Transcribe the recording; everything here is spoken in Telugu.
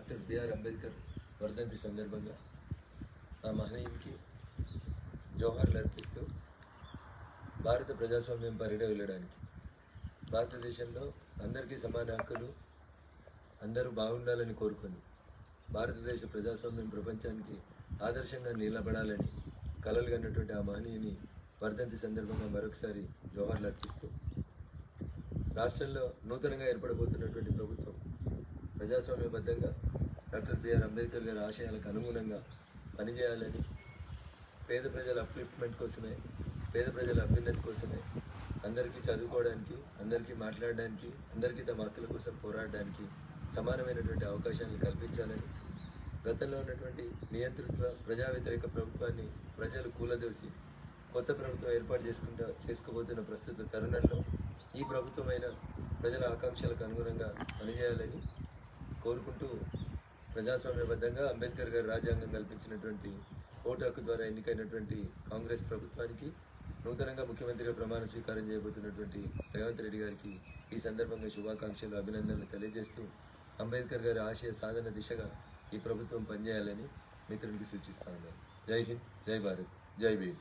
డాక్టర్ బిఆర్ అంబేద్కర్ వర్ధంతి సందర్భంగా ఆ మహనీయునికి జోహార్లు అర్పిస్తూ భారత ప్రజాస్వామ్యం పరిడ వెళ్ళడానికి. భారతదేశంలో అందరికీ సమాన హక్కులు అందరూ బాగుండాలని కోరుకుంది. భారతదేశ ప్రజాస్వామ్యం ప్రపంచానికి ఆదర్శంగా నిలబడాలని కలలు కన్నటువంటి ఆ మహనీయుని వర్ధంతి సందర్భంగా మరొకసారి జోహార్లు అర్పిస్తూ రాష్ట్రంలో నూతనంగా ఏర్పడబోతున్నటువంటి ప్రభుత్వం ప్రజాస్వామ్యబద్ధంగా డాక్టర్ బిఆర్ అంబేద్కర్ గారి ఆశయాలకు అనుగుణంగా పనిచేయాలని పేద ప్రజల అప్లిఫ్ట్మెంట్ కోసమే పేద ప్రజల అభ్యున్నతి కోసమే అందరికీ చదువుకోవడానికి అందరికీ మాట్లాడడానికి అందరికీ తమ హక్కుల కోసం పోరాడడానికి సమానమైనటువంటి అవకాశాలను కల్పించాలని గతంలో ఉన్నటువంటి నియంత్రిత ప్రజా వ్యతిరేక ప్రభుత్వాన్ని ప్రజలు కూలదోసి కొత్త ప్రభుత్వం ఏర్పాటు చేసుకుంటా చేసుకోబోతున్న ప్రస్తుత తరుణంలో ఈ ప్రభుత్వమైన ప్రజల ఆకాంక్షలకు అనుగుణంగా పనిచేయాలని కోరుకుంటూ ప్రజాస్వామ్యబద్ధంగా అంబేద్కర్ గారు రాజ్యాంగం కల్పించినటువంటి ఓటు హక్కు ద్వారా ఎన్నికైనటువంటి కాంగ్రెస్ ప్రభుత్వానికి నూతనంగా ముఖ్యమంత్రిగా ప్రమాణ స్వీకారం చేయబోతున్నటువంటి రేవంత్ రెడ్డి గారికి ఈ సందర్భంగా శుభాకాంక్షలు అభినందనలు తెలియజేస్తూ అంబేద్కర్ గారి ఆశయ సాధన దిశగా ఈ ప్రభుత్వం పనిచేయాలని మిత్రునికి సూచిస్తా ఉన్నాను. జై హింద్ జై భారత్ జై భీమ్.